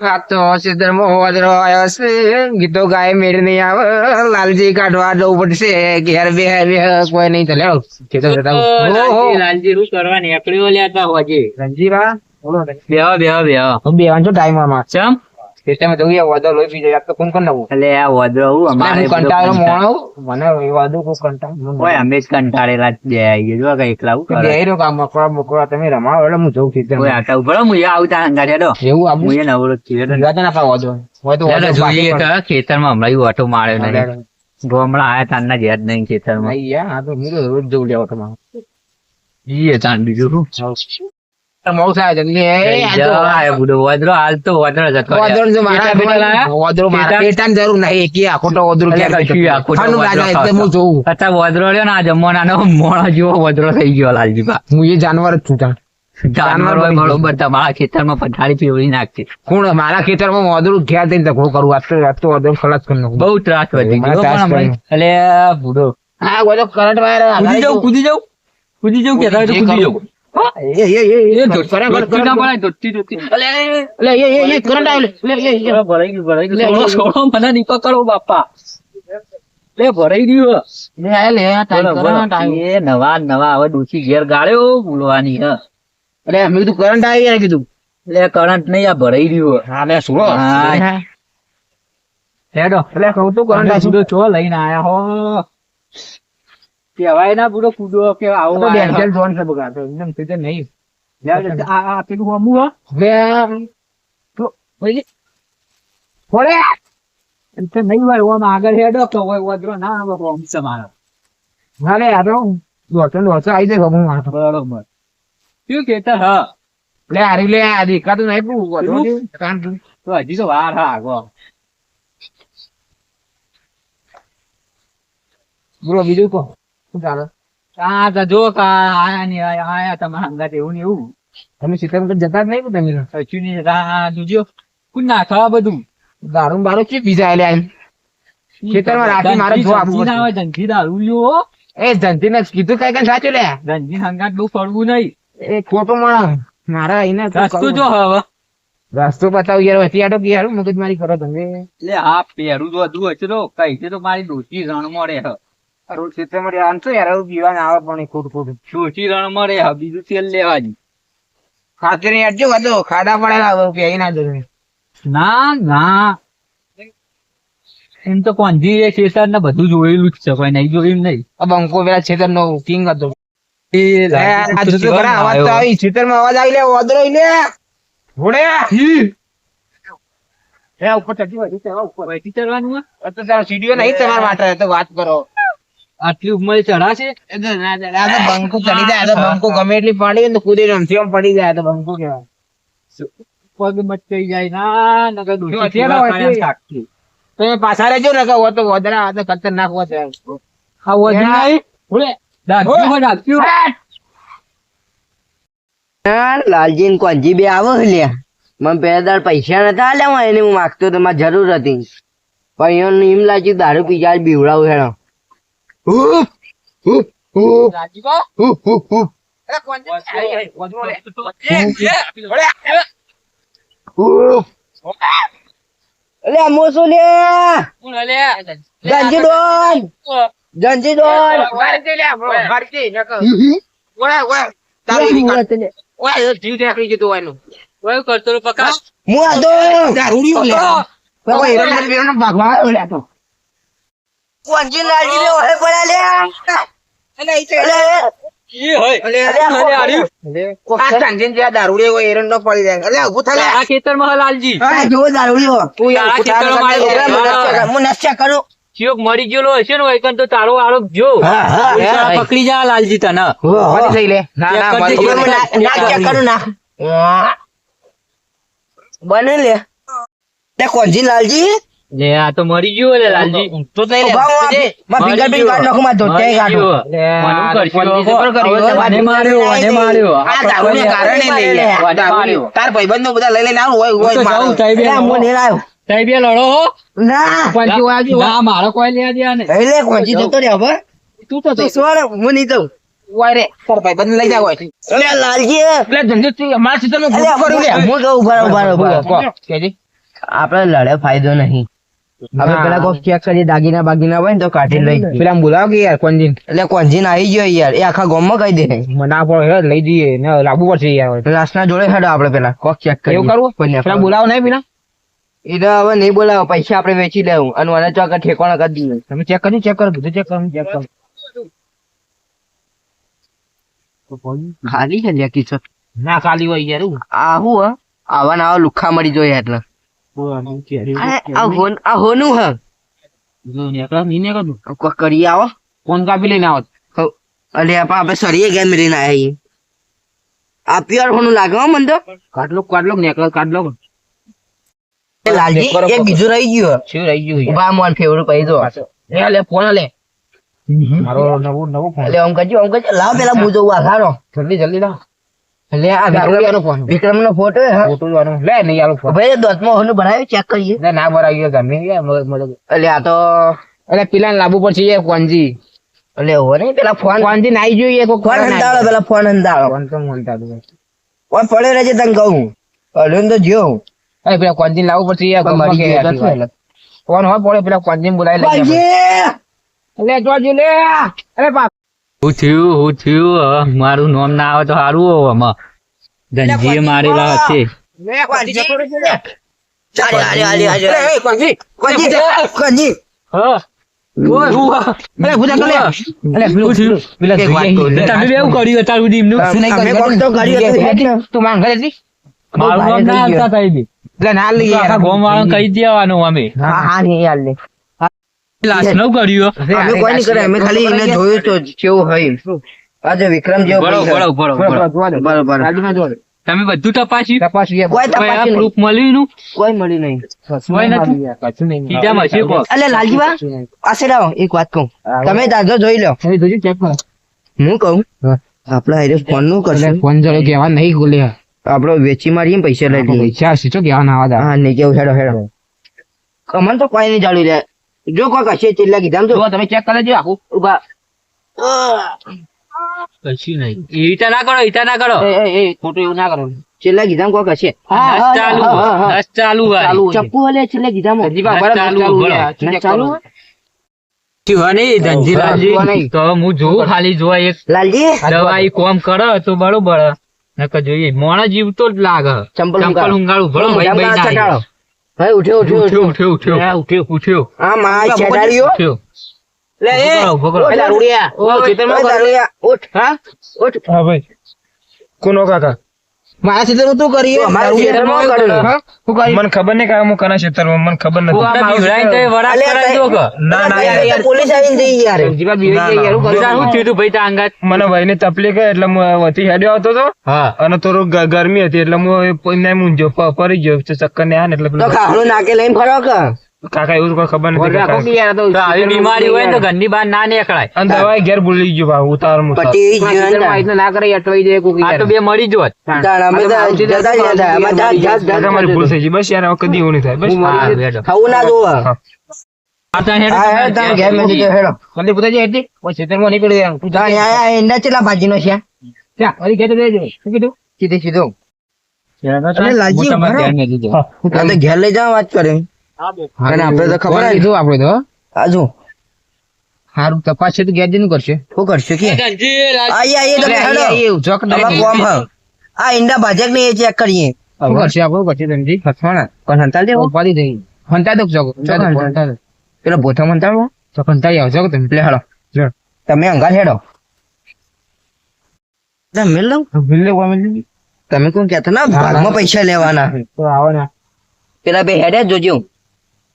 આ તો આવ્યો છે. ગીતો ગાય મેળ નહીં આવે. લાલજી કાઢવા જવું પડશે. ઘેર બે બે કોઈ નહીં ચાલે. ઓહો. લાલજી શું કરવા નીકળ્યો લ્યા તા હોજે. બેવા બેવા બેહો હું બેવાનું છું ટાઈમમાં. ચમ? સિસ્ટમે જોઈ આ વાદળ લોહી પી જાય. તો કોણ કોણ નવું? એટલે આ વાદો હું અમારે કંટાળો મોણો. મને એ વાદો કો કંટાળો. ઓય અમે જ કંટાળેલા બે આઈ ગયા જો કઈ એકલા હું કરે એરો કામ મકરા મકરા તમે રમાવો એટલે હું જઉં છું ઓય આટા ઉભરો હું અહીંયા આવતા હંગાત દો એવું આવું હું એ નવરો જ છું હેડો. જીવાતા ના પા વાદો. હોય તો વાદો જોઈએ કે ખેતરમાં હમણાં ઓટો માર્યો નહીં ગોમડા આયા તારના જ યાદ નહીં ખેતરમાં નહીં યાર, આ તો હું રોજ જઉં લેવા તમારે. ઈએ તાન બીજું શું થાય જલ્દી. એ, આ બુડો વદ્રો હાલ તો વદ્ર જ હતો જો મારા ખેતર બેટા લાયા? મારા ખેતર? પેટાની જરૂર નહીં એકે આખો તો વાદળો અલ્યા આખો તો રાજા એટલે હું જોઉં. અત્યારે વદ્રો ને મોણો જેવો વદ્રો થઈ ગયો લાલજી હું એ જાનવર છું. જાનવર બરોબર તમારા ખેતરમાં પથારી પીવડી નાખશે. કોણ મારા ખેતરમાં વાદળું ઘેર થઈને ધક્કો કરું. આજ તો આજ તો વાદળ ખલાસ કરી નાખું. બહુ ત્રાસ વધી ગયો એટલે બુડો હા કરંટ વાયર કૂદી જાઉં કૂદી જાઉં? કૂદી જાઉં જે કૂદી જાઉં? લે લે લે. લે, લે. બાપા. લે, ભરાઈ ગયું. લે લે એ નવા નવા હવે ડોસી ઘેર ગાળ્યો બોલવાની હ. અરે કીધું કરંટ આવી ગયા કીધું. એટલે કરંટ નહીં આ ભરાઈ રહ્યું હા. લે સુરો હેડો. એટલે કહું તું કરંટ અને છો લઈને આયા હો. કેવાય ના પૂરો કૂદો કે આવો ડેન્જર ઝોન છે બગા તો એકદમ સીધે નહીં. આ આ પેલું હમુ હ હવે એમ તો નહીં હોય ઓમ આગળ હેડો તો હોય વદરો ના આવે ઓમ સમારો હાલે આ તો ને દોડતો આવી જાય ગમું મારતો બરોબર. શું કેતા હા? લે આરી લે આ દેખાતું નહીં પૂરું તું. હજી તો વાર હા આગો બોલો બીજું કહો. ચાલે? આ તો જો કા આયા ને આયા તમારા અંગાત એવું ને એવું. તમે સીતારામ જતા જ નહીં તમે કશું નહીં આ જોજો. કુન નાખવા બધું. દારૂ બારૂ છે બીજા આલે આઈને. ખેતરમાં રાતે મારે જો ના હોય ધનજી દારૂ લ્યો. એ ને કીધું કઈ કઈ સાચું લે. ધનજી હંગાત બહુ ફરવું નહીં. એ ખોટું માણસ. મારા તો રસ્તો જો હવે. રસ્તો બતાવ યાર વચ્ચે આટો કે યાર મગજ મારી કરો તમે. લે આ પહેરું તો હતું હશે તો કઈ છે તો મારી ડોસી રણ મળે હ યાર આવે પણ ખોટું રણ મળે હ બીજું તેલ લેવા જ ખાતર યાર જો બધો ખાડા પડેલા હવે પીઈ ના જશે ના ના. એમ તો કોંજી એ શેષાર ને બધું જોયેલું જ છે કોઈ નહીં જોયું નહીં. આ બંકો પેલા છેતર નો કિંગ હતો. એ ખરા, અવાજ તો આવી છેતરમાં અવાજ આવી લે વાદળો ઈ લે. ઘોડે. એ ઉપર ચડી ઉપર. ચડવાનું આ તો તારો સીડીઓ નહીં તમારા માટે તો વાત કરો. આટલી ઉંમર ચડાશે તો તો બંકો ચડી જાય તો બંકો ગમે એટલી પડી ને તો કૂદી રમતી આમ પડી જાય તો બંકો કેવાય પગ મચકાઈ જાય ના નકર દોષી. તમે પાછા રહેજો ને કે તો વદરા આ તો ખતરનાક હોત છે. આ વધુ યા. ડાક્યું ડાક્યું. લાલજી ને કોંજી બે આવો લ્યા. મને પહેલા દાડ પૈસા નતા આલ્યા એને હું માગતો તો મારે જરૂર હતી. પણ એમ લાગ્યું દારૂ પીજા બીવડાવું હેડો. હુપ, હુપ, હુપ, રાજીવો? હુપ, હુપ, હુપ, અરે કોણ છે? આઈ, આઈ, લે. હુપ. અલ્યા મોસો લે કોણ હલે? ગંજી ડોન ગંજી ડોન મારી લે, મારી દે, નકર. ઓય, ઓય, તારું એવી કાઢ. જીવ નીકળી જતું હોય એનું. કરતો તો પકડ. હું આતો દારૂડિયો લે. ઓય, હિરણને બીરણને ભાગવા આવ્યો તો. કોંજી લાડી લે ઓહે પડા લે અલે, ઈ છે અલે, ઈ હોય. અલે, અલે, આ જે પડી જાય. અલે, આ લાલજી. દારૂડિયો. તું યાર હું. નસ્યા કરું, ચિયોક મરી ગયેલો હશે ને તો તારો આળો જો. પકડી જા લાલજી તને. લે. ના, ના, ચેક કરું ના. બને લે. કોંજી લાલજી. લે આ તો મરી ગયો લે લાલજી. તો તો માં ફિંગરપ્રિન્ટ કાર્ડ નાખો માં ધોતે કાઢો. લે મને માર્યો મને માર્યો. આ દારૂને કારણે લઈ લે. દારૂ તાર ભાઈબંધો બધા લઈ લઈને આવ હોય હોય મારો. તઈ બે મો ને લાવ તઈ બે લડો હો. ના. પંજી વાજી ના મારો કોઈ લેવા દેવા ને એટલે પંજી જતો રે હવે તું તો તું સ્વર હું નહીં જઉં. વારે લડે ફાયદો નહીં. આપણે પેલા કોઈ ચેક કરીએ દાગીના બાગીના હોય ને તો કાઢી લઈ. પેલા બોલાવો કે યાર કોંજીન એટલે કોંજીન આવી ગયો યાર. એ આખા ગામમાં કહી દે. મને ના પડે લઈ જઈએ. ને લાવવું પડશે યાર લાસ્ટના જોડે હેડો આપણે પેલા. કોક ચેક કરીએ. એવું કરવું? પેલા બોલાવો નહીં પેલા? એટલે હવે નહીં બોલાવો. પૈસા આપણે વેચી લેવું. અને મને ચોક ઠેકાણા કરી દઈએ તમે ચેક કરી ચેક કરો બધું ચેક કરો ચેક કરો. ખાલી છે ના ખાલી હોય યાર એવું. આ હું. આવા ના આવા લુખ્ખા મળી જોઈએ એટલે. કરી આવો ફોન કાપી લઈને આવો. અલે આપા આપણે સરીએ ગેમ આયા છીએ. આ પ્યોર હોનું લાગે હો મને તો કાઢલો કાઢલો નેકળો કાઢલો લાલજી એક બીજું રહી ગયું શું રહી ગયું? ઊભા મોન ફેવરું પૈ દો એ લે ફોન લે મારો નવો નવો ફોન લે આમ કરજો આમ કરજો લાવ પેલા હું જોઉં આખારો જલ્દી જલ્દી લાવ એટલે આ દારૂડિયાનો ફોન. વિક્રમ નો ફોટો ફોટો જોવાનો. લે નહીં આલો ફોન. ભાઈ દોતમાં હોનું બનાવ્યું ચેક કરીએ. લે ના ભરાઈ ગમે. યાર મગજ મગજ એટલે આ તો પેલા એટલે હો નહીં પેલા ફોન નાઈ જોઈએ ફોન પેલા ફોન ફોન પડે રહેજે તને કહું અડું તો જ્યો અરે પેલા કોંજી લાવવું પડશે યાર મરી ગયો ફોન હોય પડે પેલા કોંજી બોલાવી લે લે જોજો લે અરે બાપ થયું હું થયું મારું નામ ના આવે તો સારું હો. આમાં ધનજીએ મારેલા હશે મારું નામ ના આવતા કઈ દેવાનું અમે. હા, હા, નહીં, હાલ નહીં. લાસ્ટનું કર્યું અમે કોઈ નહીં કરે અમે ખાલી એને જોયું તો કેવું હોય આજે વિક્રમ જેવો બરો બરો બરો બરો જોવા દે. બરોબર રાજુમાં જોવા. દે. તમે બધું તપાસ્યું? તપાસ કોઈ કોઈ તપાસ્યું પ્રૂફ મળ્યું નું કોઈ મળી નહીં. કોઈ નથી? કશું નહીં ખીચામાં છે કોક. અલે લાલજીબા પાસે લાવો એક વાત કહું. તમે દાદો જોઈ લો. જોજો કરો. હું કહું. આપડે હારે ફોનનું કરશું. ફોન જોડે કેવા નહીં ખોલે. આપડે વેચી મારીએ પૈસા લઈ લઈએ. પૈસા હશે તો કહેવા ના હા નહીં કેવું હેડો હેડો. અમને તો કોઈ નહીં જાળવી રે જો કોઈ કશે ચેલા કીધા જો. તમે ચેક કરી લેજો આખું. ઊભા. કશું નહીં. એ રીતે ના કરો ઈતા ના કરો. એ ખોટું એવું ના કરો. છેલ્લા ગીધામ કોક હશે. ચાલુ ચાલુ ચપ્પુ હલે છેલ્લે ગીધામ ચાલુ ચાલુ મોણા જીવતો જ લાગે. ચંપલ હુંગાળું ભણો ભાઈ ઉઠ્યો ઉઠ્યો ઉઠ્યો ઉઠ્યો. ઉઠ્યો ઉઠ્યો. ઉઠ્યો આ માં ચડાડ્યો ઉઠ્યો. લે એ. ઓલા રૂડિયા. ઓ ચેતનમાં ઉઠ. હા ઉઠ. હા ભાઈ. કોનો કાકા? મારા ક્ષેત્રમાં તું કરી મને ખબર નહીં કારણ હું કના ક્ષેત્રમાં મને ખબર નથી. પોલીસ આવીને જઈ યાર ભાઈ આંગા મને ભાઈ ની તકલીફ એટલે હું વતી હેડ્યો આવતો હતો અને થોડું ગરમી હતી એટલે હું એમને મૂંઝ્યો ફરી ગયો ચક્કર ને આ એટલે નાકે લઈને ફરો કે? કાકા એવું કોઈ ખબર નથી બીમારી હોય તો ઘરની બહાર ના નીકળાય. અને દવાઈ ઘેર ભૂલી ગયો ભાવ ઉતાર પછી ના કરે અટવાઈ જાય કોઈ તો બે મરી જો તમારી ભૂલ થઈ બસ યાર કદી એવું નહીં થાય બસ. ખાવું ના જોવા. છે ઘેર લઈ જાવ વાત કરે. અને તમે. હેડો તમે અંગાર હેડો. તમે કોણ કે ના ભાગમાં પૈસા લેવાના. આવો પેલા બે હેડે જોજો.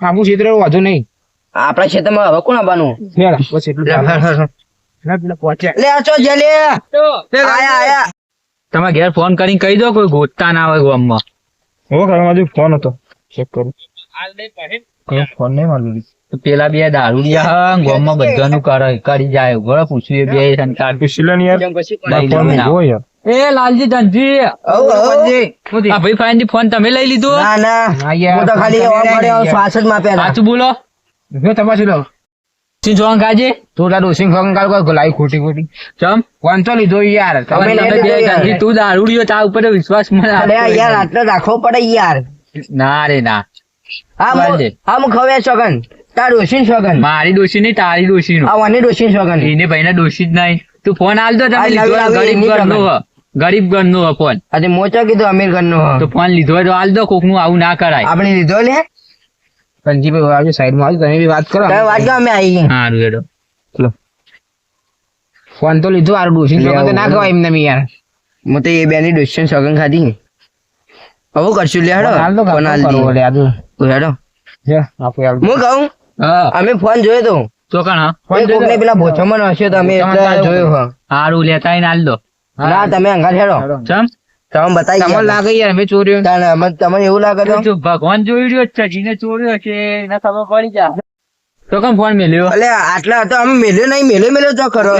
આબુ ક્ષેત્ર વાંધો નહીં. આપણા ક્ષેત્રમાં હવે કોણ આવવાનું? બસ એટલું તમે ઘેર ફોન કરીને કહી દો કોઈ ગોતતા ના આવે ગામમાં. હો કરવા ફોન હતો. ચેક કરું. ફોન નહીં મારું પેલા બે દારૂડિયા ગામમાં બધાનું કરે કરી જાય ઘરે પૂછ્યું બે શંકા પૂછી લે યાર ફોન હોય યાર. એ લાલજી ધનજી. આ ભાઈ ફાઈનથી ફોન તમે લઈ લીધો? ના ના. હું તો ખાલી એવા પડ્યો શ્વાસ જ માપ્યા હતા. સાચું બોલો. જો તપાસી લો. સિંહ જોવા કાજે? તું તારું સિંહ ફોન કાલ કોઈ લાઈ ખોટી ખોટી. ચમ? કોણ તો લીધો યાર. તમે તમે લઈ લીધો ધનજી તું દારૂડિયો તા ઉપર વિશ્વાસ મને અરે યાર આટલો રાખવો પડે યાર. ના રે ના. હા હું- ખવે સોગન તાર ડોશી સોગન મારી ડોશી નહીં તારી ડોશી નું આ વાની ડોશી સોગન એને ભાઈ ડોશી જ નહીં. તું ફોન હાલ તો તમે લીધો ગરીબ ઘરનો. ગરીબ ઘરનો નો ફોન આજે મોચો કીધું અમીર ઘરનો નો તો ફોન લીધો હોય તો હાલ દો કોકનું આવું ના કરાય. આપણે લીધો લે. ધનજીભાઈ આવજો સાઈડમાં આવજો તમે બી વાત કરો. તમે વાત કરો અમે આવી હારું ચલો ફોન તો લીધો આ ડોસી તો ના. ખવાય એમને બી યાર. હું તો એ બેની ડોશી સોગન ખાધી. હવે કરશું લે હેડો. હાલ તો ફોન હાલ કરવો લે આ હેડો. લે, આપો યાર. હું કહું? હા. અમે ફોન જોયો તો. તો કણ હા એ કોકને પેલા ભોચોમાં હશે તો અમે જોયો હા હારું લેતા આઈને હાલ દો. ના તમે અંગાર હેડો. ચમ? તમે બતાવી તમને લાગે યાર અમે ચોર્યો. અમે- તમને એવું લાગે તો? જો ભગવાન જોઈ રહ્યો છે જીને ચોર્યો છે એના ખબર પડી જા. તો કેમ ફોન મેલ્યો? અલે આટલા તો અમે મેલ્યો નહીં મેલ્યો મેલ્યો તો ખરો.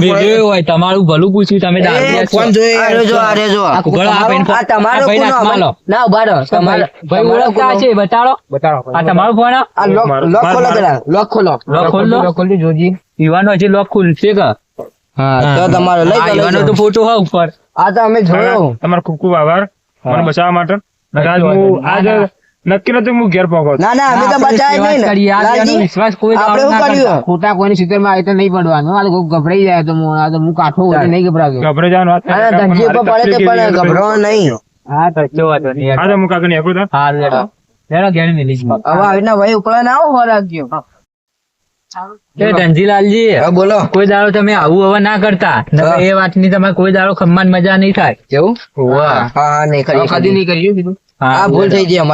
મેલ્યો હોય તમારું ભલું પૂછ્યું તમે ફોન જોઈ આરે જો આરે જો. આ તમારો કોનો ના ઉભારો. તમારો ભાઈ ઓળખતા છે બતાડો. બતાડો આ તમારો ફોન આ? લોક ખોલો પેલા લોક ખોલો. લોક ખોલો. લોક ખોલજો જોજી. યુવાનો હજી લોક ખુલશે કે? હા તો તમારો લઈ આ તો ફોટો હા ઉપર. આ તો અમે જોયો. તમારો ખૂબ ખૂબ આભાર. મને બચાવવા માટે. નકર હું આજ ના, ના. નક્કી નતું હું ઘેર પહોંચો ના ના અમે તો બચાય નહીં આ જેનો લાલજી વિશ્વાસ કોઈ આપણે દાડો શું ના કર્યું? કરતા. ખોટા કોઈની સિત્તેરમાં આવે તો નહીં પડવાનું. આ તો ગભરાઈ જાય તો હું આ તો હું કાઠો હોય નહીં ગભરાવ્યો. ગભરે જવાનું વાત હા ધનજી ઉપર પડે તો પણ ગભરાવો નહીં. હા તો જો વાંધો નહીં. હા તો કાકા ને ઘેર મેલી હવે આવી રીતના વહી ઉપલા ના આવો હો. રાખજો એ ધનજીલાલજી બોલો. કોઈ દાડો તમે આવું હવે ના કરતા એ એ વાતની તમારે કોઈ દાડો ખમ્માન મજા નહીં થાય. કેવું હા હા નહીં કર્યું કીધું. આ ભૂલ થઈ ગઈ અમારી.